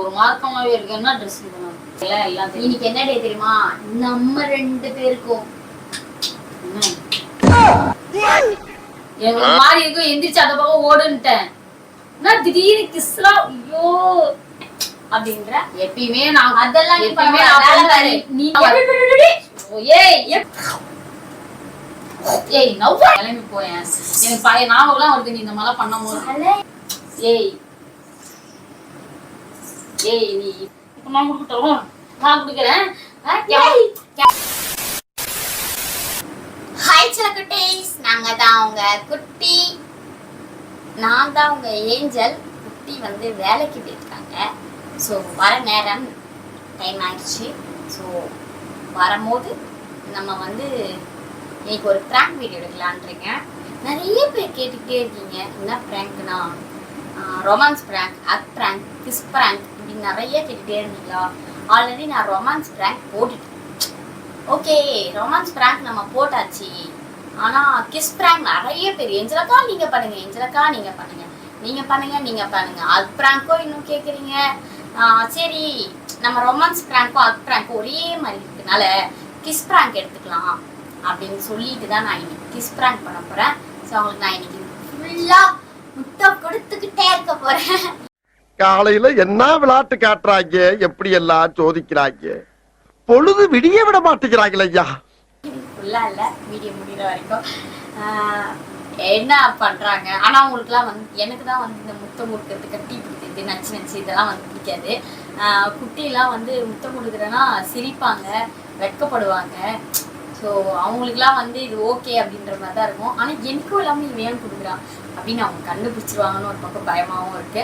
ஒரு மார்க்கமாவே என்ன டே தெரியுமா. நம்ம ரெண்டு பேருக்கும். எங்களுக்கு மாதிரி இருக்கும் எந்திரிச்சு அந்த பக்கம் ஓடுன்ட்டேன். திடீர்னு கிஸ்லாம் ஐயோ அப்படின்ற? எப்பயுமே நான் அதெல்லாம் எப்பயுமே நீ ஏய் ஏய் நவ்வா கிளம்பி போயேன். எனக்கு பழைய ஞாபகம்லாம் வருது. நீ இந்த மாதிரிலாம் பண்ணும்போது. அலே. ஏய். ஏய் நீ இப்ப நான் கொடுக்கட்டும் நான் கொடுக்குறேன் ஹாய் சிலக்குட்டீஸ் நாங்க தான் உங்க குட்டி. நான் தான் உங்க ஏஞ்சல். குட்டி வந்து வேலைக்கு போயிருக்காங்க. ஸோ வர நேரம் டைம் ஆயிடுச்சு. ஸோ வரும்போது நம்ம வந்து இன்னைக்கு ஒரு ப்ராங்க் வீடியோ எடுக்கலான்றீங்க நிறைய பேர் கேட்டுக்கிட்டே இருக்கீங்க என்ன ப்ராங்க்னா romance prank hug prank kiss prank இப்படி நிறைய கேட்டுகிட்டே இருந்தீங்களா? ஆல்ரெடி நான் ரொமான்ஸ் ப்ராங்க் போட்டுட்டேன். ஓகே ரொமான்ஸ் ப்ராங்க் நம்ம போட்டாச்சு. ஆனா கிஸ் ப்ராங்க் நிறைய பேர் எஞ்சலக்கா நீங்க பண்ணுங்க எஞ்சலக்கா நீங்க பண்ணுங்க. நீங்க பண்ணுங்க நீங்க பண்ணுங்க. அக் ப்ராங்க்கோ இன்னும் கேக்குறீங்க? சரி நம்ம ரொமான்ஸ் ப்ராங்க்கோ அக் பிராங்க்கும் ஒரே மாதிரி இருக்கனால கிஸ் ப்ராங்க் எடுத்துக்கலாம். அப்படின்னு சொல்லிட்டு தான் நான் இன்னைக்கு கிஸ் பிராங்க் பண்ண போறேன். ஸோ அவங்களுக்கு நான் இன்னைக்கு ஃபுல்லா முத்தம் கொடுத்துக்கிட்டே இருக்க போறேன். காலையில என்ன விளையாட்டு காட்டுறாங்க? எப்படி எல்லாம் சோதிக்கிறாங்க? பொழுது விடிய விட மாட்டேங்கிறாங்களே ஐயா. ஃபுல்லா இல்ல வீடியோ முடிகிற வரைக்கும். என்ன பண்றாங்க? ஆனா அவங்களுக்குலாம் வந்து எனக்கு தான் வந்து இந்த முத்தம் கொடுக்கறது கட்டி பிடிக்கிறது நச்சு நச்சு இதெல்லாம் வந்து பிடிக்காது. குட்டிலாம் வந்து முத்தம் கொடுக்குறேன்னா சிரிப்பாங்க வெட்கப்படுவாங்க. ஸோ அவங்களுக்குலாம் வந்து இது ஓகே அப்படின்ற மாதிரி தான் இருக்கும். ஆனால் எனக்கும் எல்லாமே இவன் கொடுக்குறான் அப்படின்னு அவங்க கண்டுபிடிச்சிருவாங்கன்னு ஒரு பக்கம் பயமாகவும் இருக்கு.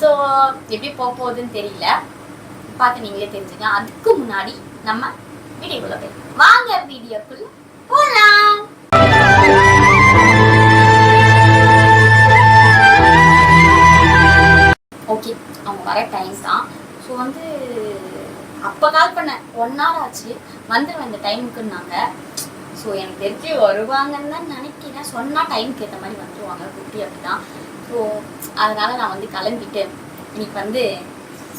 ஸோ எப்படி போக போகுதுன்னு தெரியல. பார்த்து நீங்களே தெரிஞ்சுங்க. அதுக்கு முன்னாடி நம்ம வீடியோக்குள்ள போய் வாங்க வீடியோக்குள்ள போகலாம் ஓகே அவங்க வர டைம் தான். ஸோ வந்து அப்போ கால் பண்ணேன் ஒன் ஹவர் ஆச்சு. வந்துடுவேன் இந்த டைமுக்குன்னாங்க ஸோ எனக்கு தெரிஞ்சு வருவாங்கன்னு தான் நினைக்கிறேன். சொன்னால் டைமுக்கு ஏற்ற மாதிரி வந்துருவாங்க. குட்டி அப்படிதான். ஸோ அதனால நான் வந்து கிளம்பிட்டு இன்னைக்கு வந்து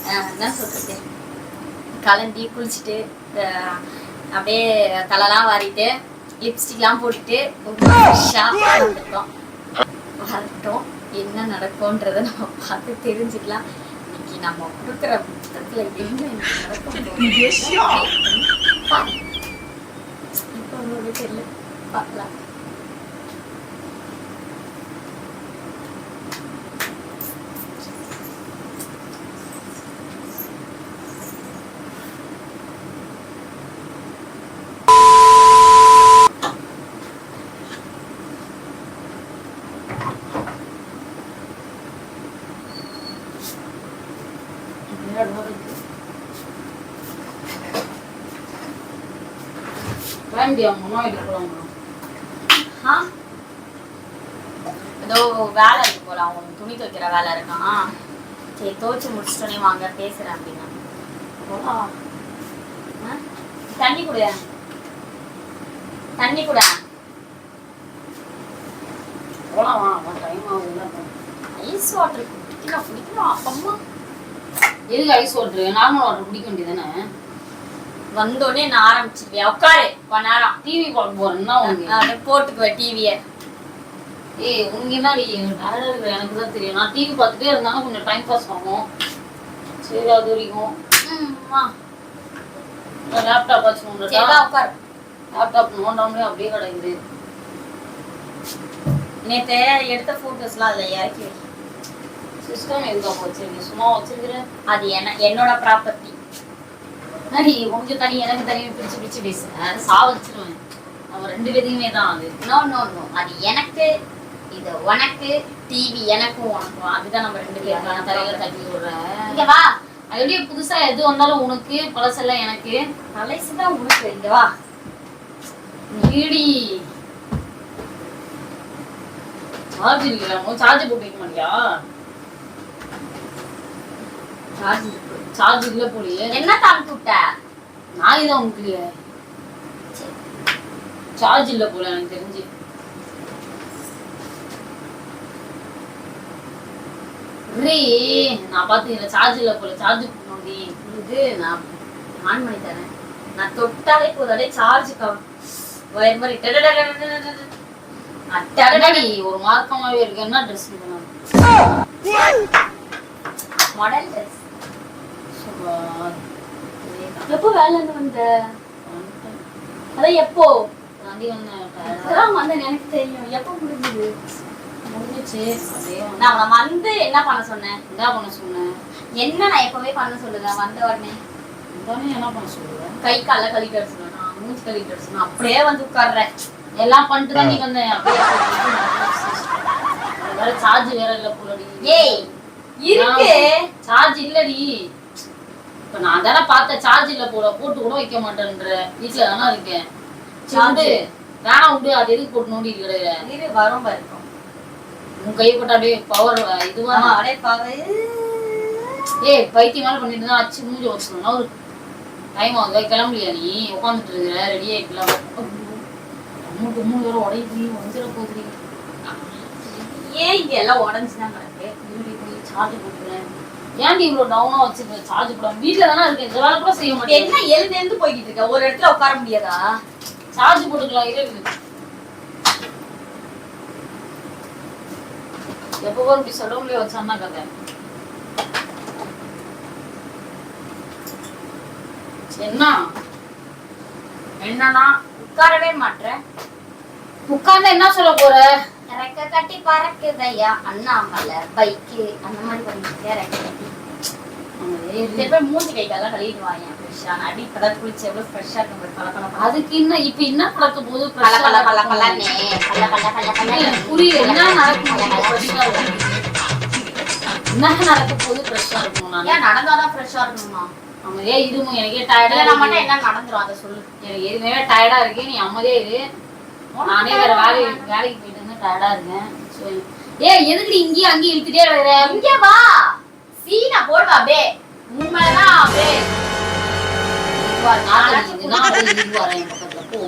அஹ், என்ன சொல்றது? கிளம்பி குளிச்சுட்டு அப்படியே தலைலாம் வாரிட்டு லிப்ஸ்டிக்லாம் போட்டுட்டு வந்துட்டோம் வரட்டும். என்ன நடக்கும்ன்றத நம்ம பார்த்து தெரிஞ்சுக்கலாம். இன்னைக்கு நம்ம கொடுக்குற 你别笑。爸爸 அவங்க அம்மா ஆ? ஏதோ வேலை இருக்கு போல அவங்க துணி துவைக்கிற வேலை இருக்கான் சரி துவைச்சு முடிச்சிட்டோன்னே வாங்க பேசுறேன் அப்படின்னா? தண்ணி குடு. தண்ணி குட. ஐஸ் வாட்டர் குடிக்கலாம் குடிக்கலாம் அப்பம்மா. எதுக்கு ஐஸ் வாட்டர் நார்மல் வாட்டர் குடிக்க வேண்டியதானே வந்தோடனே நான் ஆரம்பிச்சிருவியா உட்காரு கொஞ்ச நேரம். டிவி பார்க்க போறேன்னா அதை போட்டுக்குவேன் டிவியை ஏய் டயர்டா இருக்கிற எனக்கு தான் தெரியும். நான் டிவி பார்த்துட்டே இருந்தாலும் கொஞ்சம் டைம் பாஸ் ஆகும் சரி அது வரைக்கும். லேப்டாப் வச்சு உட்காரு. லேப்டாப் நோண்டாமலே அப்படியே கிடக்குது. நேத்து எடுத்த போட்டோஸ்லாம் அதில் இறக்கி சிஸ்டம் எதுக்காக வச்சிருக்கீங்க சும்மா வச்சிருக்கிறேன் அது என்ன என்னோட ப்ராப்பர்ட்டி நடி உனக்கு தனி எனக்கு தனி பிரிச்சு பிரிச்சு பேசுறேன். சாவடிச்சிருவேன். அவன் ரெண்டு பேரையுமே தான் அது. நோ நோ நோ அது எனக்கு இது உனக்கு டிவி எனக்கும் உனக்கும். அதுதான் நம்ம ரெண்டு பேரும் தலையில தட்டி விடுறேன் இங்க வா. அது எப்படியே புதுசா எது வந்தாலும் உனக்கு பழசெல்லாம் எனக்கு. பழசு தான் உனக்கு. இங்க வா. நீடி. சார்ஜ் இருக்கிறாங்க சார்ஜ் போட்டு வைக்க மாட்டியா? சார்ஜ் சார்ஜ் இல்ல போலியே. என்ன தாமிட்டு விட்ட? நாய் தான் உங்களுக்கு சார்ஜ் இல்ல போல எனக்கு தெரிஞ்சு. ரே நான் பார்த்து சார்ஜ் இல்ல போல சார்ஜ் நோண்டி இது நான் ஆன் பண்ணி தரேன். நான் தொட்டாலே போதாலே சார்ஜ் வயர் மாதிரி டடடி ஒரு மார்க்கமாவே இருக்கேன்னா ட்ரெஸ் பண்ணணும் மாடல் ட்ரெஸ் எப்போ வேலை இருந்து வந்த? அதான் எப்போ? வந்தேன் வந்தேன் எனக்கு தெரியும். எப்போ முடிஞ்சது? முடிஞ்சிச்சு. நான் வந்து என்ன பண்ண சொன்னேன்? என்ன பண்ண சொன்னேன். என்ன நான் எப்பவே பண்ண சொல்லுங்க வந்த உடனே? உடனே என்ன பண்ண சொல்லுவேன் கை கால வர சொன்னேன் நான் கழிட்டு வர சொன்னேன் அப்படியே வந்து உட்கார்றேன். எல்லாம் பண்ணிட்டு தான் நீ வந்தேன் அப்படியே வேற சார்ஜ் வேற இல்ல போலடி. ஏய் இருக்கு. சார்ஜ் இல்லடி. இப்ப நான் தானே பார்த்தேன் சார்ஜ் இல்ல போல போட்டு கூட வைக்க மாட்டேன்ற வீட்டுல தானே இருக்கேன். சரி Charge. விடு. வேணாம் விடு அது எதுக்கு போட்டு நோண்டி இரு வரும் இருக்கும் உன் கை போட்டு அப்படியே பவர் இதுவா? அப்படியே பாரு ஏய் பைத்தியம் மேல பண்ணிட்டு தான் அச்சு மூஞ்சி வச்சுக்கணும் ஒரு டைம் ஆகுது. கிளம்பலையா நீ? உட்காந்துட்டு இருக்கிற ரெடி ஆயிக்கலாம் மூணு மூணு பேரும் உடையுது வந்துட போகுது. ஏன் இங்க எல்லாம் உடஞ்சுதான் கிடக்கு? சார்ஜ் போட்டுக்கிறேன் ஏன்டி இவ்வளவு டவுனா வச்சிருக்க சார்ஜ் போடாம? வீட்டுல தானே இருக்கேன். இந்த வேலை கூட செய்ய மாட்டேன். என்ன எழுந்து எழுந்து போய்கிட்டு இருக்க? ஒரு இடத்துல உட்கார முடியாதா? சார்ஜ் போட்டுக்கலாம் இரு எப்போ இப்படி சொல்ல வச்சான்னா கதை. என்ன? என்னன்னா உட்காரவே மாட்டேன் உட்கார்ந்து என்ன சொல்ல போற? ரெக்க கட்டி பறக்குதையா? அண்ணாமலை பைக்கு அந்த மாதிரி பண்ணிட்டு ரெக்க கட்டி சரி போய் மூஞ்சி கை காலாம் கழுவிட்டு வாங்க ஃப்ரெஷ்ஷா நான் அடி இப்பதான் குளிச்சு எவ்வளவு ஃப்ரெஷ்ஷா இருக்கும் பாரு, பல பல பல. அதுக்கு என்ன இப்ப என்ன நடக்க போகுது? பல பல பல பலன்னு பல பல பல பல எனக்கு புரியல. என்ன நடக்கும் ஃப்ரெஷ்ஷா இருக்கும் என்ன நடக்க போகுது ஃப்ரெஷ்ஷா இருக்கும் நான் ஏன் நடந்தாதான் ஃப்ரெஷ்ஷா இருக்கணுமா அமைதியா இருமும் எனக்கே டயர்டா இல்ல நான் மட்டும் என்ன நடந்துரும் அதை சொல்லு. எனக்கு எதுவுமே டயர்டா இருக்கு நீ அமைதியா இரு. நானே வேற வேலை வேலைக்கு போயிட்டு டயர்டா இருக்கேன். So, ஏய் எதுக்கு நீ இங்கேயும் அங்கேயும் இழுத்துட்டே வர இங்க வா. சீனா போடுவா அப்படியே உண்மைதான் போ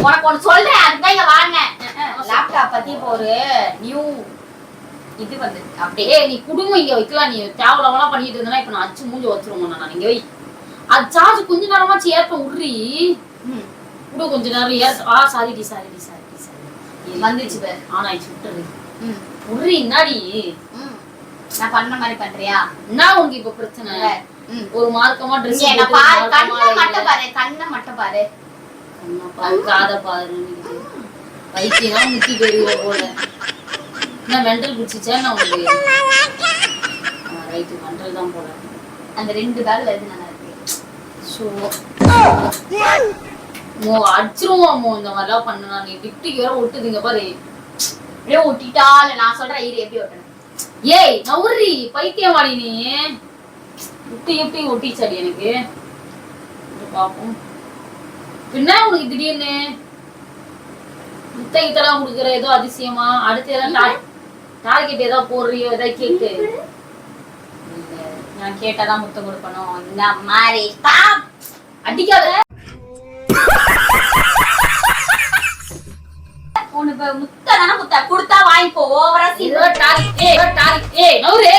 உனக்கு ஒண்ணு சொல்றேன் அதுதான் இங்க வாங்க. லேப்டாப் பத்தி இப்போ ஒரு நியூ இது வந்து அப்படியே. நீ குடும்பம் இங்க வைக்கலாம். நீ பண்ணிட்டு இருந்தா இப்ப நான் அச்சு மூஞ்சி வச்சிருவோம் நான் இங்க வை. அது சார்ஜ் கொஞ்ச நேரமாச்சு ஏத்த விட்றி. விடு கொஞ்ச நேரம் ஏத்த ஆ சாரி டி சாரி டி சாரி வந்துச்சு பாரு. ஆன் ஆயிடுச்சு விட்டுரு. ம், விட்றி என்னாடி? ம். நான் பண்ண மாதிரி பண்றியா? என்ன உனக்கு இப்ப பிரச்சனை. ஒரு மார்க்கமா ட்ரெஸ் என்ன பாரு கண்ணை மட்டும் பாரு கண்ணை மட்டும் பாரு. பாரு காத பாரு பைத்தியம் முக்கி போயிருவ போல. என்ன மெண்டல் பிடிச்சிச்சா நான் உங்களுக்கு ரைட்டு மெண்டல் தான் போல. அந்த ரெண்டு பேக்ல எது நல்லா இருக்கு. ஸோ மோ அடிச்சிருவோம் மோ இந்த மாதிரிலாம் பண்ணனா. நீ டிப்டிக்கு வேற ஒட்டுதுங்க பாரு. அப்படியே ஒட்டிட்டால நான் சொல்றேன் இரு எப்படி ஒட்டணும் ஏய் நவுரி பைத்தியமாடி நீ. விட்டு எப்படி ஒட்டிச்சாடி எனக்கு. பாப்போம் பின்ன உனக்கு திடீர்னு? முத்த இதெல்லாம் கொடுக்குற ஏதோ அதிசயமா? அடுத்து ஏதாவது டார்கெட் ஏதாவது போடுறியோ ஏதாவது கேக்கு நான் கேட்டாதான் முத்தம் கொடுக்கணும். இந்த மாதிரி. அடிக்காத. உனக்கு முத்த தானே முத்த? கொடுத்தா வாங்கிப்போ ஓவரா சீரோ டாலிக் ஏ டாலிக் ஏ நவுரு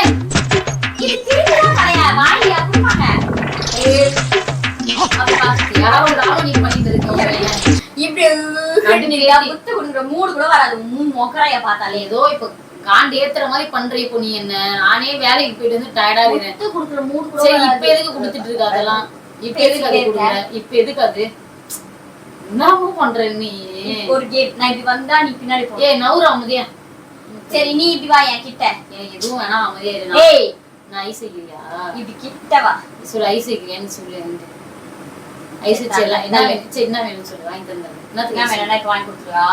இது திருடுறா கலையா வாங்கி அப்படிமாங்க ஏதோ இப்ப காண்டு ஏத்துற மாதிரி பண்ற இப்போ என்ன? நானே வேலைக்கு போயிட்டு வந்து டயர்டா இருக்கேன். இப்ப எதுக்கு குடுத்துட்டு இருக்க அதெல்லாம்? இப்ப எதுக்கு அது இப்ப எதுக்கு அது? என்னமோ பண்ற நீ. ஒரு கேம் நான் இப்படி வந்தா நீ பின்னாடி போ. ஏய் நவுறு அமைதியா. சரி நீ இப்படி வா என் கிட்ட. எனக்கு எதுவும் வேணாம் அமைதியா இரு. ஏய். நான் ஐஸ் வைக்கிறியா இப்படி கிட்ட வா. சொல்லு ஐஸ் வைக்கிறியான்னு சொல்லு. ஐஸ் வச்சு எல்லாம் என்ன வேணும் சரி என்ன வேணும்னு சொல்லு வாங்கி தந்தேன் என்ன? வேணா இப்ப வாங்கி கொடுத்துருவா?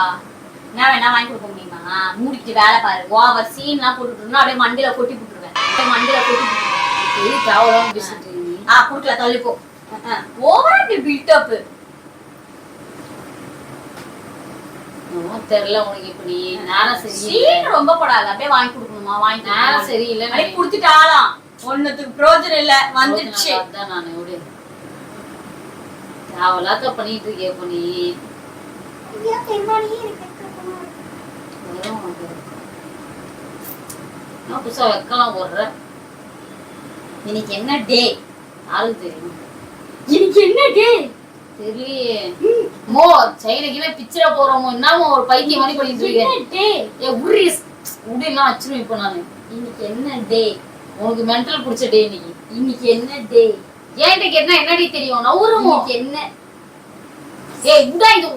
என்ன வேணா வாங்கி கொடுக்க முடியுமா? மூடிட்டு வேலை பாரு. ஓவர் சீன்லாம் போட்டுட்டு அப்படியே மண்டியில கொட்டி போட்டுருவேன். அப்படியே மண்டியில கொட்டி போட்டுருவேன். தேவலாம் பேசிட்டு ஆ குடுக்கல தள்ளிப்போ ஓவரா இப்படி பில்டப் என்னமோ தெரியல உனக்கு இப்ப நீ நேரம் சீன் ரொம்ப போடாது அப்படியே வாங்கி கொடுக்கணுமா? வாங்கி நேரம்? சரியில்லை. அப்படியே குடுத்துட்டாலாம் ஒண்ணுத்துக்கு பிரோஜனம் இல்ல. வந்துடுச்சு. அதான் நான் விடு பண்ணிட்டு இருக்கே இப்ப நீ. புதுசா வெக்கலாம் போடுற? இன்னைக்கு என்ன டே? யாருக்கு தெரியும்? இன்னைக்கு என்ன டே? தெரியலையே. மோ சைனக்கில பிச்சர போறோமோ என்னமோ ஒரு பைத்தியம் மாதிரி பண்ணிட்டு டே? ஏ உரி உடிலாம் வச்சிருவேன் இப்போ நானு. இன்னைக்கு என்ன டே? உனக்கு மென்டல் பிடிச்ச டே இன்னைக்கு. இன்னைக்கு என்ன டே? ஏன்ட்ட கேட்டா என்னடி தெரியும்? நவுருமோ? என்ன? ஏய் இந்தா இது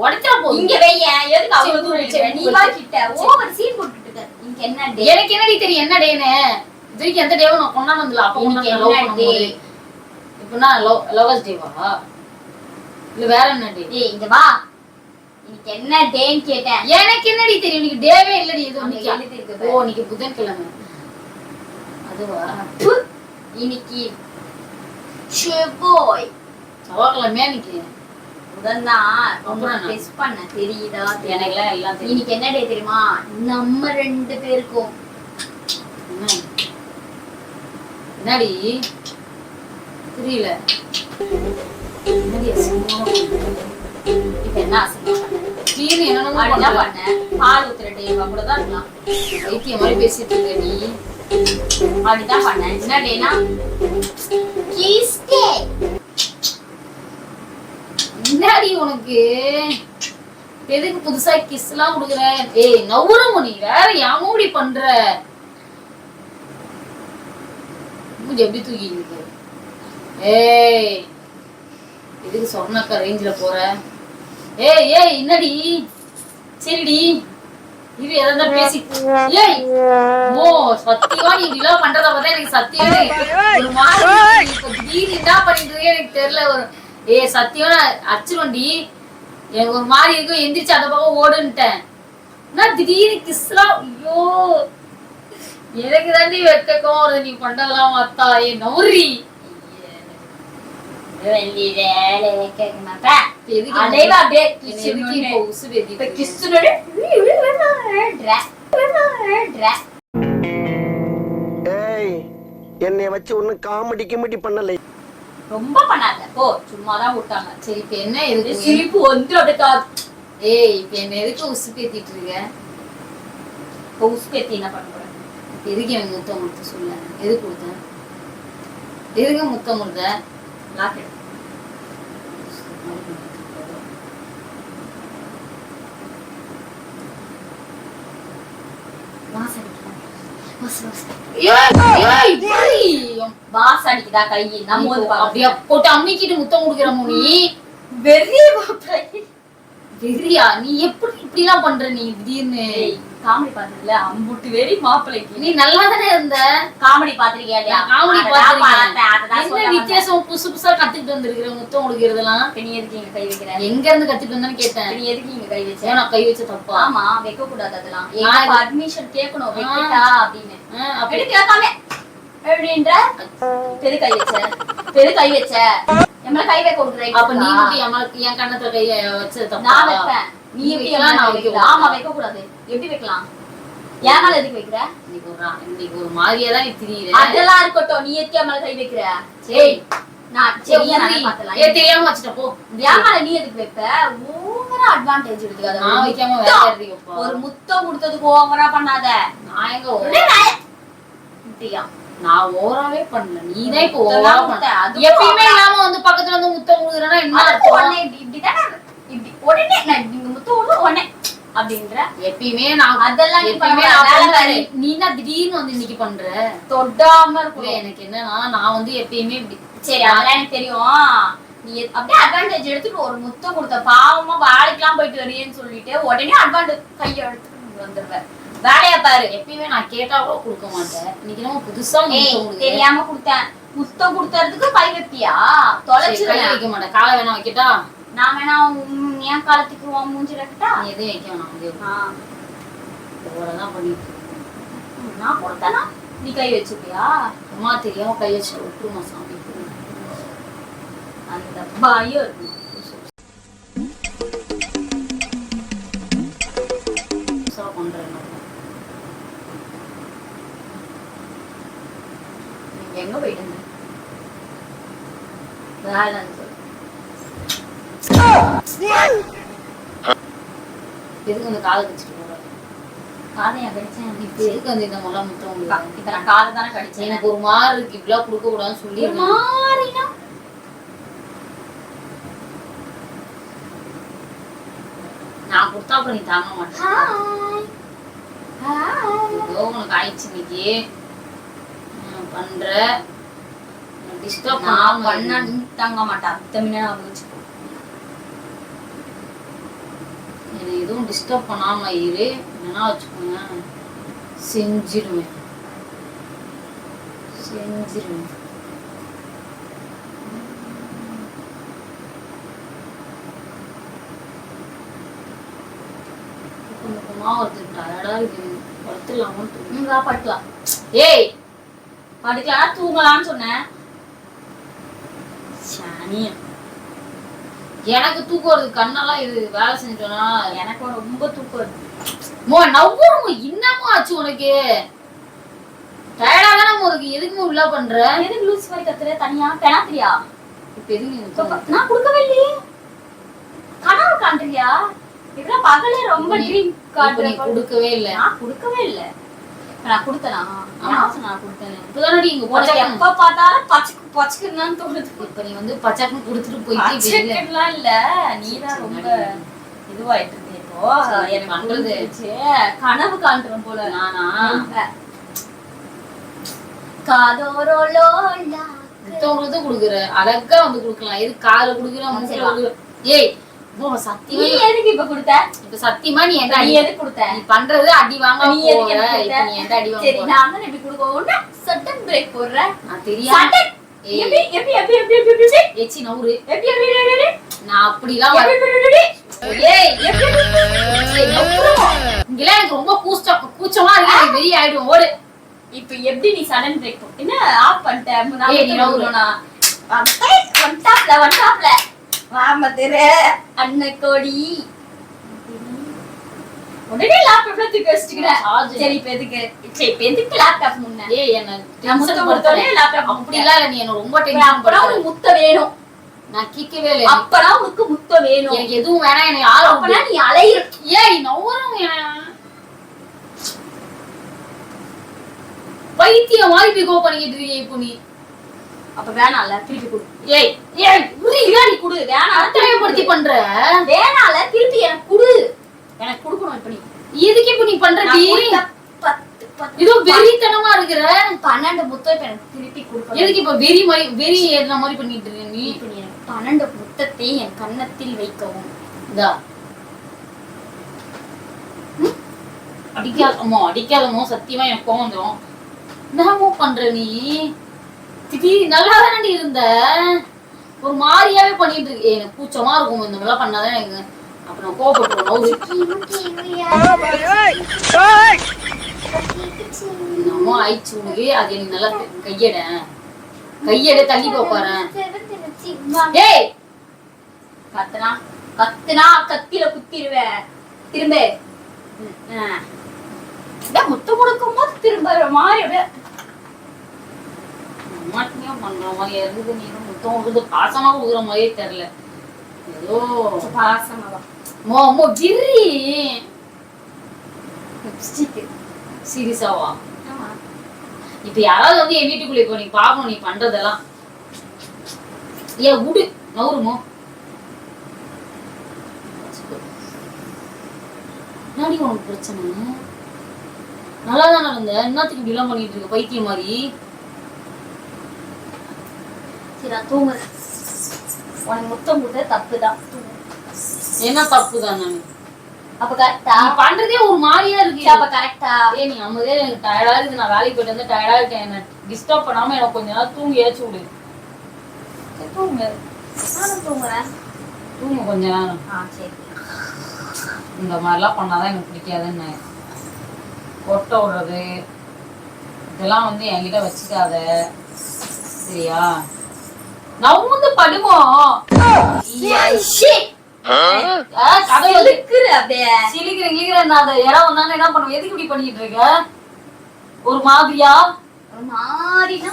உடைச்சா போதும் இங்க வைய எதுக்கு அவ்வளவு சரி, தூரம் சரி, இருக்கிற? நீ சரி. வா. கிட்ட ஓவர் சீன் போட்டுட்டு இருக்க. இன்னைக்கு என்ன டே? எனக்கு என்னடி தெரியும்? என்ன டேன்னு? இது வரைக்கும் எந்த டேவும் நான் அப்ப என்ன day? இப்பனா லவ் லவர்ஸ் டேவா? இல்ல வேற என்ன டே டேய் இங்க வா. இன்னைக்கு என்ன டேன்னு கேட்டேன். எனக்கு என்னடி தெரியும்? இன்னைக்கு டேவே இல்லடி இது இன்னைக்கு ஓ இன்னைக்கு புதன்கிழமை. அதுவா. இன்னைக்கு செவ்வாய். செவ்வாய்க்கிழமையா இன்னைக்கு? தெரியுதா எனக்குலாம் எல்லாம் இன்னைக்கு என்ன டே தெரியுமா? நம்ம ரெண்டு பேருக்கும். என்ன? என்னடி? என்னடி பண்ற? இப்ப என்ன டீனு பால் ஊத்துற டேவா கூட தான் இருக்கலாம் மாதிரி பேசிட்டு இருக்க நீ அப்படிதான் என்ன டேனா என்னடி உனக்கு எதுக்கு புதுசா கிஸ் எல்லாம் கொடுக்குற ஏய் நவுறமோ நீ வேற யாமோ இப்படி பண்ற எப்படி தூக்கி ஏய் எதுக்கு சொர்ணக்கா ரேஞ்சில போற? ஏய் ஏய் என்னடி? சரிடி. இது எதா பேசி ஏய் ஓ சத்தியமா நீ இப்படிலாம் பண்றத பார்த்தா எனக்கு சத்தியமே ஒரு மாதிரி இப்ப திடீர்னு என்ன பண்ணிட்டு எனக்கு தெரியல. ஒரு ஏய் சத்தியமா அச்சுவண்டி எனக்கு ஒரு மாதிரி இருக்கும். எந்திரிச்சு அந்த பக்கம் ஓடுன்ட்டேன். நான் திடீர்னு கிஸ்லாம்? ஐயோ. எனக்கு தாண்டி வெட்டக்கம் வருது. நீ பண்றதெல்லாம் பார்த்தா ஏ நௌரி என்னைய வச்சு ஒன்னும் காமெடி கிமெடி பண்ணலை. ரொம்ப பண்ணாத. போ சும்மா தான் விட்டாங்க. சரி இப்ப என்ன இருக்கு சிரிப்பு வந்து அப்படியே ஏய் இப்ப என்ன எதுக்கு உசு பேத்திட்டு இருக்க? இப்ப பேத்தி என்ன பண்ண போறேன் எதுக்கு எனக்கு முத்தம் கொடுத்து சொல்ல? எதுக்கு கொடுத்த? எதுக்கு முத்தம் கொடுத்த? லாக்கெட் அடிக்குதா? கை. நம்ம அப்படியே போட்டு அம்மிக்கிட்டு முத்தம் கொடுக்குற நீ வெறிய வெறியா நீ எப்படி இப்படி எல்லாம் பண்ற நீ திடீர்னு? காமெடி பார்த்ததுல அம்புட்டு வெறி மாப்பிள்ளைக்கு. நீ நல்லா தானே இருந்த? காமெடி பாத்திருக்கியா இல்லையா? சொல்ல வந்தேன். வித்தியாசம்? புதுசு புதுசா கத்துக்கிட்டு வந்திருக்கிற முத்தம் கொடுக்கறதெல்லாம் நீ எதுக்கு இங்க கை வைக்கிற? எங்க இருந்து கத்துட்டு வந்தேன்னு கேட்டேன். நீ எதுக்கு இங்க கை வச்ச? நான் கை வச்ச தப்பா? ஆமா வைக்க கூடாது அதெல்லாம் அட்மிஷன் கேட்கணும் வைக்கிட்டா அப்படின்னு. ஆ, அப்படி அப்படி கேட்காம அப்படின்ற பெரு கை வச்ச. பெரு கை வச்ச. எம்மல கை வைக்க கொடுக்குற அப்ப நீ மட்டும் என் கண்ணத்துல நான் வைப்பேன். நீ வைக்கலாம், நான் நான் ஆமா வைக்க கூடாது எப்படி வைக்கலாம்? என் மேல எதுக்கு வைக்கிற? இன்னைக்கு ஒரு மாதிரியா தான் நீ திரியிற. அதெல்லாம் இருக்கட்டும். நீ எதுக்கு என் மேல கை வைக்கிற? நான் சரி, ஏய், தெரியாம வச்சுட்ட போ. என் மேல நீ எதுக்கு வைப்ப? ஓவரா அட்வான்டேஜ் எடுத்துக்காத. நான் ஒரு வைக்காம வேற முத்தம். ஒரு கொடுத்ததுக்கு ஓவரா பண்ணாத. நான் எங்க ஓவரா-. நான் ஓவராவே பண்ணல. நீதான் இப்போ ஓவரா பண்ண. எப்பயுமே. இல்லாம வந்து பக்கத்துல வந்து முத்தம் கொடுக்குறேன்னா என்ன அர்த்தம்? இப்படிதானே இப்படி உடனே நான் இங்க முத்தம் விடுற உடனே அப்படின்ற. எப்பயுமே நான் அதெல்லாம் எப்பயுமே. நீ திடீர்னு வந்து இன்னைக்கு பண்ற. தொடாம இருக்கணும். எனக்கு என்னன்னா நான் வந்து எப்பயுமே இப்படி. சரி அதெல்லாம் எனக்கு தெரியும். நீ அப்படியே அட்வான்டேஜ் எடுத்துட்டு ஒரு முத்தம் கொடுத்த பாவமா வேலைக்கெல்லாம் போயிட்டு வரீன்னு சொல்லிட்டு உடனே அட்வான்டேஜ் கையை எடுத்துட்டு இங்க வந்துருவ. வேலையா பாரு. எப்பயுமே நான் கேட்டா கூட கொடுக்க மாட்டேன். இன்னைக்கு நம்ம புதுசா. தெரியாம கொடுத்தேன். முத்தம் கொடுத்ததுக்கு கை வைப்பியா தொலைச்சிருவேன். வைக்க மாட்டேன். காலை வேணா வைக்கட்டா? நான் வேணா என் காலத்துக்கு உன் மூஞ்சி வைக்கட்டா நீ எதையும் வைக்க வேணாம் இவ்வளவுதான் பண்ணிட்டு. நான் கொடுத்தேனா? நீ கை வச்சுப்பியா? அம்மா தெரியாம கை வச்சு விட்டுருமா சாமி. அந்த பயம் இருக்கு. புதுசா பண்றேன் நான். நீங்க எங்க போயிட்டு எதுக்கு இந்த காலை வச்சுட்டு போற? காதையா கடிச்சேன்? இப்ப எதுக்கு அந்த இந்த மொழ முத்தம் உங்களுக்கு? இப்ப நான் தானே கடிச்சேன். எனக்கு ஒரு மாதிரி இருக்கு. இப்படிலாம் கொடுக்க கூடாதுன்னு சொல்லி மாதிரினா நான் கொடுத்தா அப்புறம் நீ தாங்க மாட்டேன். உனக்கு ஆயிடுச்சு இன்னைக்கு. பண்ற டிஸ்டர்ப் நான் பண்ணா தங்க மாட்டேன் அத்தை மின்ன நான் வச்சுக்கோ என்னை எதுவும் டிஸ்டர்ப் பண்ணாம இரு. என்ன வச்சுக்கோங்க செஞ்சிருவேன். செஞ்சிருவேன். கொஞ்சம் கொஞ்சமா ஒருத்தர் டயர்டா இருக்கு. படுத்துலாமா ம் வா படுக்கலாம் ஏய்! படுக்கலாம் தூங்கலாம்னு சொன்னேன். சனியா எனக்கு தூக்கம் வருது கண்ணெல்லாம் இது வேலை செஞ்சோன்னா எனக்கு ரொம்ப தூக்கம் வருது. மோ நவ்வுறமோ என்னமோ ஆச்சு உனக்கு? டயர்டா தானே உனக்கு எதுக்குமே உள்ள பண்ற? எதுக்கு லூஸ் மாதிரி கத்துற? தனியா? பெணாத்திரியா இப்ப எதுக்கு நான் கொடுக்கவே இல்லையே. கனவு காண்றியா? இதெல்லாம் பகலே ரொம்ப ட்ரீம் இப்ப நீ காட்டுற கொடுக்கவே இல்ல. நான் கொடுக்கவே இல்ல. நான் கொடுத்தனா? நான் கொடுத்தேன். இப்பதானடி இங்க பச்சை எப்ப பார்த்தாலும் பச்சைக்கு பச்சைக்குன்னு தோணுது. இப்ப நீ வந்து பச்சைக்கு கொடுத்துட்டு போயிட்டு இப்ப இல்ல. நீதான் ரொம்ப இதுவாயிட்டு இப்போ. எனக்கு பண்றது. கனவு காண்றேன் போல. நானா? காதோரோலோலா. மத்தவங்களுக்கு கொடுக்குற. அழகா வந்து கொடுக்கலாம். எது கால கொடுக்குற மூக்குல சரி. கொடுக்குற ஏய் இப்போ நீ சத்தியமா எதுக்கு இப்ப கொடுத்த? இப்ப சத்தியமா நீ எந்த நீ எதுக்கு கொடுத்த? நீ பண்றது அடி வாங்க நீ எதுக்கு நீ எந்த அடி வாங்க சரி போற. நான் தான் இப்படி கொடுக்க உடனே சட்டன் பிரேக் போடுறேன் நான் தெரியாம சட்டன் ஏய். எப்படி எப்படி எப்படி எப்படி எப்படி எப்படி? எப்படி ஏச்சி நவுரு எப்படி எப்படி எப்படி எப்படி? நான் அப்படிலாம் எப்படி எப்படி ஏய். இங்கெல்லாம் எனக்கு ரொம்ப கூச்சம் கூச்சமா இருக்கு. ஆயிடும். ஓடு. இப்ப எப்படி நீ சடன் பிரேக் போ என்ன ஆஃப் பண்ணிட்ட? நான் உடனே லேப்டாப்ல தூக்கி வச்சுக்கிறேன். சரி இப்ப எதுக்கு? சரி இப்ப எதுக்கு லேப்டாப் முன்ன? ஏய் என்ன டென்ஷன் லேப்டாப் இல்ல நீ என்ன ரொம்ப டென்ஷன் படுத்துற உனக்கு முத்த வேணும். நான் கேட்கவே இல்லை அப்பதான் உனக்கு முத்த வேணும். எனக்கு எதுவும் வேணாம் எனக்கு யாரும் அப்பனா நீ அலையிற. ஏய் நவரும் பைத்தியம் மாதிரி பிகோ பண்ணிக்கிட்டு இருக்கீங்க இப்போ நீ. அப்ப வேணாம்ல திருப்பி கொடு. ஏய் ஏய் குடு. இதான் நீ குடு. வேணாம் அத்தனைப்படுத்தி பண்ற? வேணால திருப்பி எனக்கு குடு. எனக்கு கொடுக்கணும் இப்ப நீ. எதுக்கு இப்ப நீ பண்ற டி? இதோ வெறித்தனமா இருக்கிற? பன்னெண்டு முத்தம் இப்ப எனக்கு திருப்பி கொடுக்கணும் எதுக்கு இப்ப வெறி மாதிரி வெறி ஏறின மாதிரி பண்ணிட்டு இருக்க நீ? இப்ப நீ எனக்கு பன்னெண்டு முத்தத்தை என் கன்னத்தில் வைக்கவும். இதா? அடிக்காத அம்மா அடிக்காதமோ சத்தியமா எனக்கு கோவம் வந்துரும். என்னமோ பண்ற நீ? நல்லா தானே இருந்த? ஒரு மாதிரியாவே பண்ணிட்டு இருக்கு. எனக்கு கூச்சமா இருக்கும். இந்த மாதிரிலாம் பண்ணாதான் எனக்கு. அப்ப நான் கோவப்பட்டுருவோம் என்னமோ ஆயிடுச்சு உனக்கு. அது எனக்கு நல்லா கையெட. கையெட தள்ளி போப்பாரேன் ஏய்! கத்துனா கத்துனா கத்தில குத்திடுவேன் திரும்ப. முத்தம் கொடுக்கும் போது திரும்ப மாதிரி அப்படியே மாட்டினியா பண்ற மாதிரி இருக்குது நீ இன்னும் முத்தம் கொடுத்து பாசமா கொடுக்குற மாதிரியே தெரியல. ஏதோ பாசமாவா? மோ கிரி. சீரியஸாவா? இப்ப யாராவது வந்து என் வீட்டுக்குள்ள இப்போ நீ பாக்கணும் நீ பண்றதெல்லாம். ஏன் விடு நவுருமோ என்னடி உனக்கு பிரச்சனை? நல்லா தானே இருந்த? என்னத்துக்கு இப்படி எல்லாம் பண்ணிட்டு இருக்க? பைத்தியம் மாதிரி. நான் தூங்குறேன். உனக்கு முத்தம் கொடுத்தது தப்பு தான் என்ன தப்பு தானே அப்ப கரெக்டா பண்றதே ஒரு மாதிரியா இருக்கு. அப்ப கரெக்டா ஏய் நீ அமைதியா எனக்கு டயர்டா இருக்கு நான் வேலைக்கு போயிட்டு வந்து டயர்டா இருக்கேன். என்ன டிஸ்டர்ப் பண்ணாம எனக்கு கொஞ்ச நேரம் தூங்கி ஏச்சு விடு தூங்கு. நானும் தூங்குறேன். தூங்க கொஞ்ச நேரம். ஆ சரி. இந்த மாதிரிலாம் பண்ணாதான் எனக்கு பிடிக்காதுன்னு. கொட்டை விடுறது இதெல்லாம் வந்து என்கிட்ட வச்சுக்காத. சரியா? நவுந்து சிலிக்கிறேன் கிளிக்கிறேன் நான் அதை இடம் வந்தாலும் என்ன பண்ணுவேன்? எதுக்கு இப்படி பண்ணிட்டு இருக்க? ஒரு மாதிரியா? ஒரு மாதிரினா?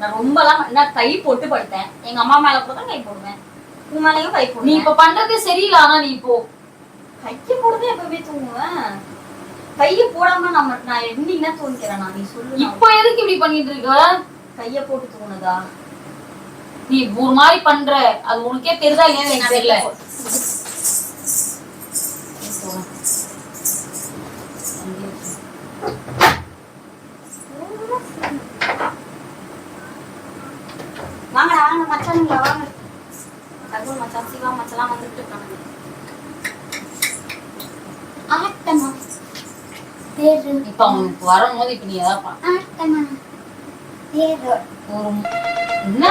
நான் ரொம்பலாம் நான் கை போட்டு படுத்தேன். எங்க அம்மா மேல கூட கை போடுவேன். உன் மேலயும் கை நீ போடுவேன் இப்ப பண்றதே சரியில்லை ஆனா நீ இப்போ கைக்கு போடுறது எப்பவுமே தூங்குவேன். கைய போடாம நம்ம நான் என்ன தோணிக்கிறேன் நான். நீ சொல்லு இப்ப எதுக்கு இப்படி பண்ணிட்டு இருக்க? கைய போட்டு தோணுதா நீ ஒரு மாதிரி பண்ற. அது உனக்கே தெரியுதா இல்லையா எனக்கு தெரியல? வாங்கடா வாங்க மச்சானுங்களா வாங்க. மச்சான் சிவா மச்சான் வந்துட்டு இருக்காங்க ஆட்டமா? இப்ப அவனுக்கு வரும்போது இப்ப நீ ஏதாவது ஆட்டமா? ஒரு என்ன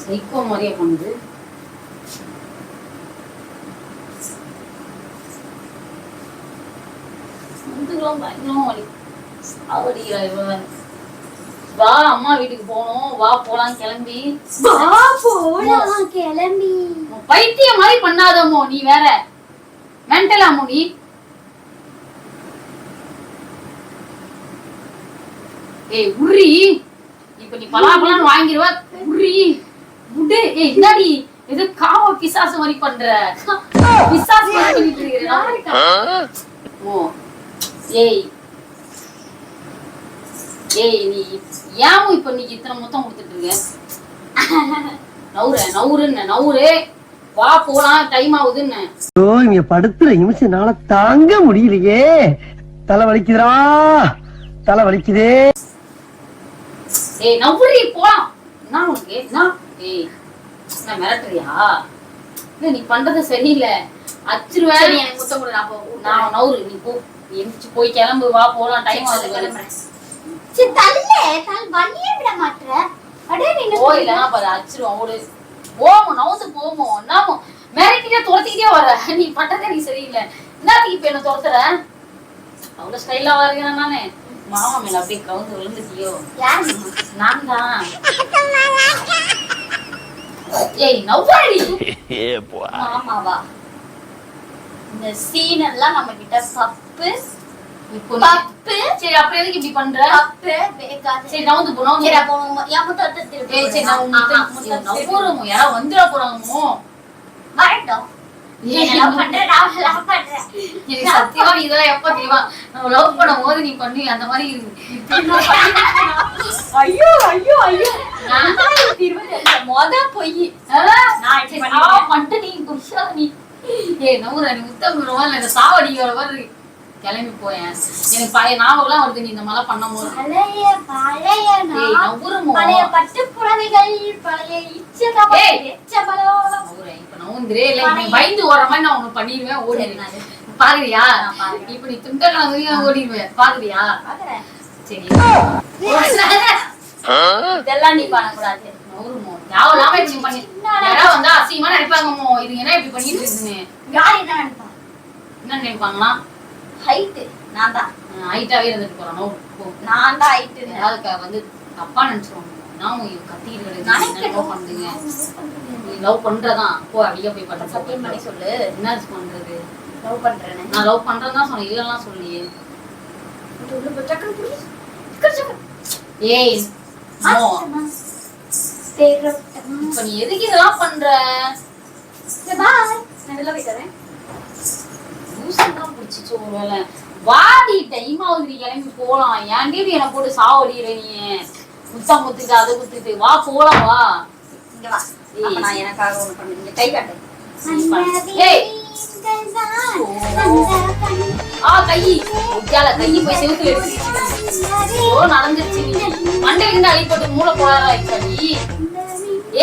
சைக்கோ மாதிரியே பண்ணுது. முதுகுலாம் பயங்கரமா வலி சாவடிக்கிறா இவன்? வா அம்மா வீட்டுக்கு போகணும். வா போலாம் கிளம்பி. வா போலாம் கிளம்பி. பைத்தியம் மாதிரி பண்ணாதமோ நீ வேற. மென்டலாமோ நீ ஏய் உரி. இப்ப நீ பலாப்பழம் வாங்கிருவ உரி. முடு ஏய் இந்தாடி. ஏதோ காம பிசாசு மாதிரி பண்ற. பிசாசு மாதிரி பண்ணிட்டு இருக்கிற ஓ. ஏய் ஏய் நீ ஏன் இப்ப நீ இத்தனை மொத்தம் கொடுத்துட்டு இருக்க? நவுற நவுறுன்னு நவுறு. வா போலாம் டைம் ஆகுதுன்னு. ஐயோ இங்க படுத்துற நிமிஷம்னால தாங்க முடியலையே. தலை வலிக்குதுடா. தலை வலிக்குதே. ஏய் நவுறி போலாம். என்ன உனக்கு? என்ன? ஏய் நான் மிரட்டுறியா? இல்ல நீ பண்றது சரியில்லை. சரி அச்சிருவேன் எனக்கு முத்தம் கொடு நான் நவுறு நீ போ. எந்திரிச்சு போய் கிளம்பு வா போலாம் டைம் ஆகுது. கிளம்புறேன். சரி தள்ளு. தல் வண்டியே விட மாட்டற. அடே நீ ஓ இல்லனா பாரு அச்சிருவோம் ஓடு. போமோ நவுந்து போமோ நாமோ மிரட்டிட்டே துரத்திக்கிட்டே வர. நீ பண்றதே நீ சரியில்லை. என்னத்துக்கு இப்ப என்ன துரத்துற? அவ்வளவு ஸ்டைலா வரீங்க நானே? மாமா மேல அப்படியே கவுந்து விழுந்துட்டியோ? யார் நான் தான். ஏய் நவ்வாடி. மாமாவா? இந்த சீன் எல்லாம் நம்ம கிட்ட நீ- பப்பு சரி அப்புறம் எதுக்கு இப்படி பண்ற? பப்பு சரி நவுந்து போ நவுந்து சரி போ. அப்போ உங்க- என் முத்தத்தை திருப்பி ஏய் சரி கொடு. நான் ஆமா, முத்தம் முத்தத்தை திருப்பி நவ்வுறமோ யாராவது வந்துட போறாங்கமோ வரட்டும். சத்தியமா இதெல்லாம் எப்ப தெரியுமா? நம்ம லவ் பண்ணும் போது நீ பண்ணி அந்த மாதிரி ஐயோ ஐயோ ஐயோ. மொத பொய். பண்ணிட்டு நீ குஷா நீ. ஏய் நவுற நீ முத்தம் விடுவா இல்ல இந்த சாவடிக்கிற மாதிரி கிளம்பி போயேன். எனக்கு பழைய ஞாபகம்லாம் வருது நீ இந்த மாதிரிலாம் பண்ணும் போது பழைய பழைய நவுறுமோ பழைய பட்டு புடவைகள் பழைய பயந்து ஓடுற மாதிரி நான் உனக்கு பண்ணிடுவேன் ஓடிடுவேன் பாக்குறியா. இப்ப நீ துண்டக்கலாம் ஓடிடுவேன். பாக்குறியா? சரி. இதெல்லாம் நீ பண்ணக்கூடாது. நவுறுமோ யாவும் இல்லாம இப்படி பண்ணி யாராவது வந்தா அசிங்கமா நினைப்பாங்கமோ இது என்ன இப்படி பண்ணிட்டு இருக்குன்னு? யார் என்ன நினைப்பா? என்ன நினைப்பாங்களா ஹைட்டு நான் தான். ஹைட்டாவே இருந்துட்டு போறோம் நான் தான் ஹைட்டு யாராவது க- வந்து தப்பா நினைச்சிருவாங்க நான் கத்திட்டு பண்ணுங்க நீ லவ் பண்றதான் போ அப்படியே போய் பண்ற சத்தியம் பண்ணி சொல்லு. என்ன பண்றது? லவ் பண்றேன்னு. நான் லவ் பண்றேன்னு தான் சொன்னேன். இல்லலாம் சொல்லியே. போய். ஏய். இப்ப நீ எதுக்கு இதெல்லாம் பண்ற? bye. நான் வெளில போயிட்டு வரேன். லூசுதான் பிடிச்சிச்சு ஒரு வேலை வாடி டைம் நீ கிளம்பி போலாம். ஏன்டி இப்படி என்னை போட்டு சாவடிக்கிற நீ. முத்தம் குத்துட்டு அதை குத்துட்டு. வா போலாம் வா. இங்க வா. நான் எனக்காக ஒண்ணு பண்ணு. இங்க கை காட்டு. நீ. ஆ கை. உஜால கை போய் செவுத்துல எடுத்து ஓ நடந்துருச்சு நீ. மண்டை அழி போட்டு மூளை போடாத ஆயிடுச்சா நீ.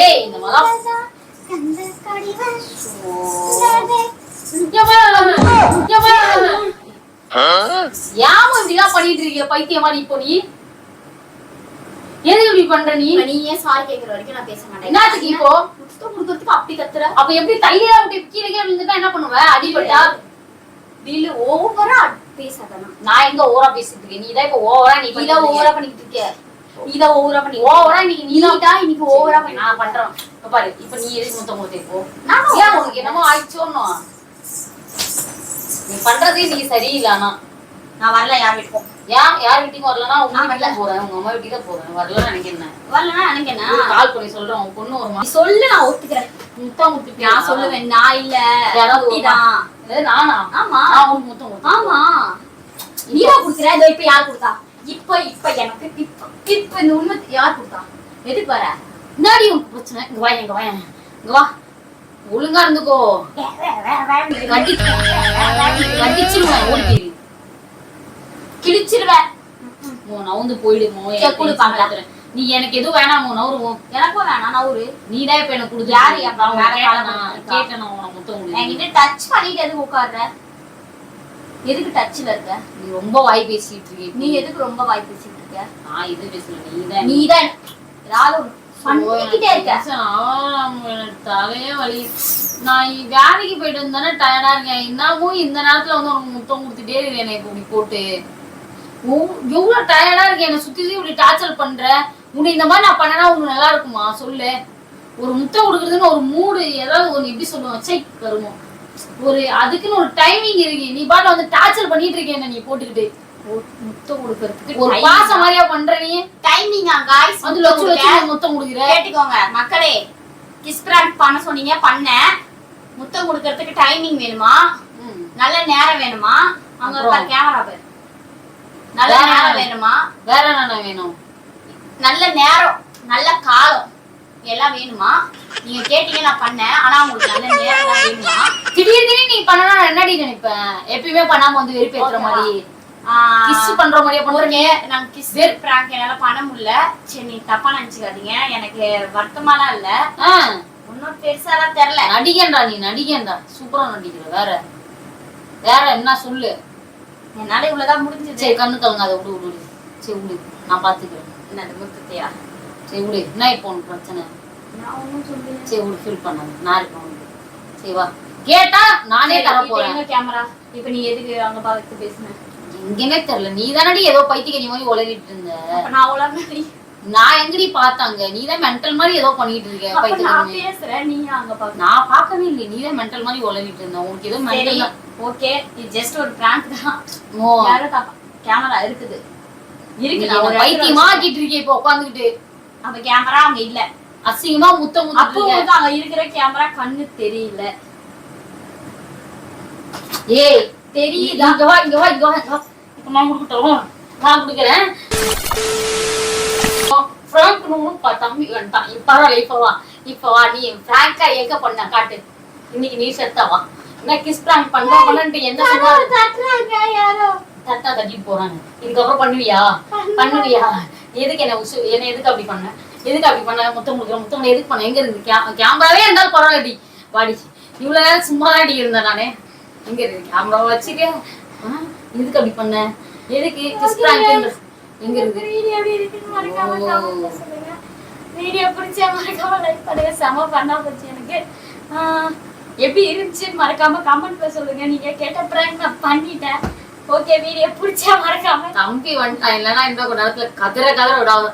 ஏய் இந்த மலம் இப்படிலாம் பண்ணிட்டு இருக்கிய பைத்தியமா நீ இப்போ நீ? இப்படி பண்ற நீ? நீ ஏன் sorry கேக்குற வரைக்கும் நான் பேச மாட்டேன். என்னத்துக்கு இப்போ? முத்தம் கொடுக்கறதுக்கு அப்படி கத்துற? அப்ப எப்படி தையில அப்படி கீழே கீழே விழுந்துட்டா என்ன பண்ணுவ? அடிபட்டா? தில்லு over ஆ பேசாத நான். நான் எங்க ஓவரா பேசிட்டு இருக்கேன்? நீ தான் இப்ப ஓவரா நீ தான் ஆ பண்ணிட்டு இருக்க. நீ தான் பண்ணிட்டு இருக்க. ஓவரா இன்னைக்கு நீ நீ தான் இன்னைக்கு ஆ பண்ணிட்டு நான் பண்றேன். பாரு இப்ப நீ எதுக்கு முத்தம் கொடுத்த இப்போ? நானும் ஏன் உனக்கு என்னமோ ஆயிடுச்சோன்னு. நீ பண்றதே நீ சரியில்லை ஆனா நான் வரல யார் வீட்டுக்கும் ஏன் யார் வீட்டுக்கும் வரலன்னா உங்க தான் போறேன். உங்க அம்மா வீட்டுக்கு தான் போறேன். வரலன்னு நினைக்கிறேன் எனக்கு என்ன? ஒரு கால் பண்ணி சொல்றேன். உன் பொண்ணு ஒரு நீ சொல்லு நான் ஒத்துக்கிறேன். முத்தம் கொடுத்துட்டு நான் சொல்லுவேன். நான் இல்ல. யாராவது குட்டி தான் ஏ, நானா? ஆமா. உனக்கு முத்தம் ஆமா. நீதான் குடுக்குற? இதோ இப்ப யார் கொடுத்தா? இப்ப இப்ப எனக்கு இப்ப இப்ப இந்த உண்மை யார் கொடுத்தா? எதுக்கு வர? முன்னாடி உனக்கு பிரச்சனை? இங்க வா இங்க வா இங்க வா. ஒழுங்கா இருந்துக்கோ. கிழிச்சிருவேன் நவுந்து போயிடுமோ. நீ எனக்கு எதுவும் வேணாமோ நவருவோம் எனக்கும் வேணாம் நான் ஒரு நீ தான் இப்ப எனக்கு கொடுத்து யாரு அப்ப நான் வேற கேட்டேனா? இருக்கா? உனக்கு முத்தம் என்கிட்ட டச் பண்ணிட்டு எதுக்கு உட்கார்ற? எதுக்கு டச்ல இருக்க? நீ ரொம்ப வாய் பேசிட்டு இருக்கீங்க நீ எதுக்கு ரொம்ப வாய் பேசிட்டு இருக்க? நான் இது பேசல நீ தான் நீ தான் ஏதாவது பண்ணிக்கிட்டே இருக்க. தலையே வலி. நான் வேலைக்கு போயிட்டு வந்தானே டயர்டா இருக்கேன். இன்னமும் இந்த நேரத்துல வந்து உனக்கு முத்தம் கொடுத்துட்டே இருக்கு என்னை இப்படி போட்டு. எவ்- எவ்வளவு டயர்டா இருக்கேன் என்னை சுத்தி இப்படி டார்ச்சர் பண்ற. உன்னை இந்த மாதிரி நான் பண்ணனா உனக்கு நல்லா இருக்குமா? சொல்லு. ஒரு முத்தம் கொடுக்குறதுன்னு ஒரு மூடு ஏதாவது ஒண்ணு எப்படி சொல்லுவோம் சை வருமோ ஒரு அதுக்குன்னு ஒரு டைமிங் இருக்கு. நீ பாட்டு வந்து டார்ச்சர் பண்ணிட்டு இருக்கேன் நீ போட்டுக்கிட்டு. முத்தம் கொடுக்கறதுக்கு ஒரு பாசம் மாதிரியா பண்ற நீ? டைமிங் காய்ஸ் வந்து முத்தம் கொடுக்குற? கேட்டுக்கோங்க. மக்களே கிஸ் பிராங்க் பண்ண சொன்னீங்க பண்ணேன் முத்தம் கொடுக்கறதுக்கு டைமிங் வேணுமா. நல்ல நேரம் வேணுமா? அங்க அப்புறம்? இருக்க கேமரா பேர். நல்ல நேரம்? வேணுமா? வேற என்ன வேணும்? நல்ல நேரம் நல்ல காலம். எல்லாம் வேணுமா? நீங்க கேட்டீங்க நான் பண்ணேன் ஆனா உங்களுக்கு நல்ல நேரம் வேணுமா? திடீர் திடீர்னு நீ பண்ணனா என்னடி நினைப்பேன்? எப்பயுமே பண்ணாம வந்து வெறுப்பேத்துற மாதிரி. கிஸ் பண்ற மாதிரியே ஒரு பண்றீங்க நே- நான் கிஸ் பிராங்க் என்னால பண்ண முடியல. சரி நீ தப்பா நினைச்சுக்காதீங்க. எனக்கு வருத்தமாலாம் இல்ல. ஒன்னும் பெருசாலாம் தெரியல. நடிகன்டா நீ நடிகன்டா. சூப்பரா நடிக்கிற வேற. வேற என்ன சொல்லு. என்னால இவ்வளவுதான் முடிஞ்சது. சரி கண்ணு கலங்காத விடு விடு விடு. சரி விடு. நான் பாத்துக்கிறேன். என்னது முத்தத்தையா? சரி விடு. என்ன இப்போ உனக்கு பிரச்சனை? நான் ஒன்னும் சொல்லல. சரி விடு ஃபீல் பண்ணாத நான் இருக்கேன் உனக்கு. சரி வா. கேட்டா நானே தர போறேன். கேமரா இப்ப நீ எதுக்கு அங்க பார்த்து பேசுன? எங்கன்னே தெரியல. நீ தானடி ஏதோ பைத்தியக்காரி மாதிரி உளறிட்டு இருந்த. அப்ப நான் உலக நான் எங்கடி பார்த்தாங்க? நீ தான் மென்டல் மாதிரி ஏதோ பண்ணிட்டு இருக்க அப்ப மாதிரி. பேசுறேன். நீ அங்க பாக்க நான் பார்க்கவே இல்லை நீ தான் மென்டல் மாதிரி உளறிட்டு இருந்த. உனக்கு ஏதோ மென்டல் ஓகே. இது ஜஸ்ட் ஒரு பிராங்க் தான். ஓ. கேமரா இருக்குது. இருக்கு நான் பைத்தியமா ஆக்கிட்டு இருக்கே இப்போ வச்சிருக்கேன். அப்ப கேமரா அங்க இல்ல. அசிங்கமா முத்தம் அப்போ முத்திட்டு வந்து அங்க இருக்கிற கேமரா கண்ணு தெரியல. ஏய் தெரியுதா? இங்க வா இங்க வா இங்க வா நான் கொடுக்கட்டும். நான் கொடுக்குறேன். ஃப்ராங்க் பா தம்பி வேண்டாம். பரவாயில்ல இப்ப வா இப்ப வா. நீ ஃப்ராங்கா எங்க பண்ண காட்டு? இன்னைக்கு நீ செத்தா வா. என்ன கிஸ் பிராங்க் பண்ண பண்ணன்ட்டு என்ன தட்டா தட்டிட்டு போறாங்க. இதுக்கப்புறம் பண்ணுவியா? பண்ணுவியா? எதுக்கு என்ன உசு என்ன எதுக்கு அப்படி பண்ண? எதுக்கு அப்படி பண்ண? முத்தம் கொடுக்குற முத்தம் எதுக்கு பண்ண? எங்க கே கேமராவே இருந்தாலும் பரவாயில்லடி. வாடி. இவ்வளவு நேரம் சும்மா தான் இருந்தேன் நானே. எங்க இருக்கு கேமரா வச்சுக்க. எதுக்கு அப்படி பண்ண? எதுக்கு? Kiss prank. எங்க இருக்கு வீடியோ எப்படி இருக்குன்னு மறக்காம சொல்லுங்க. வீடியோ பிடிச்சா மறக்காம லைக் பண்ணுங்க. செம பண்ணா போச்சு எனக்கு. எப்படி இருந்துச்சுன்னு மறக்காம கமெண்ட்ல சொல்லுங்க. நீங்க கேட்ட பிராங்க் நான் பண்ணிட்டேன். ஓகே வீடியோ பிடிச்சா மறக்காம. தம்பி வந்துட்டான். இல்லைன்னா இந்த கொஞ்ச நேரத்துல கதற கதற விடாத.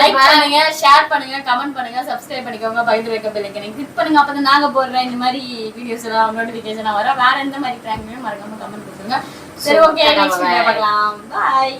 லைக் பண்ணுங்க ஷேர் பண்ணுங்க கமெண்ட் பண்ணுங்க சப்ஸ்கிரைப் பண்ணிக்கோங்க பக்கத்துல இருக்க பெல் ஐக்கனை கிளிக் பண்ணுங்க. அப்பதான் நாங்க போடுற இந்த மாதிரி வீடியோஸ் எல்லாம் நோட்டிபிகேஷன் வர வேற எந்த மாதிரி பிராங்க்மே மறக்காம கமெண்ட் கொடுத்துருங்க. சரி ஓகே நெக்ஸ்ட் வீடியோ பார்க்கலாம். பாய்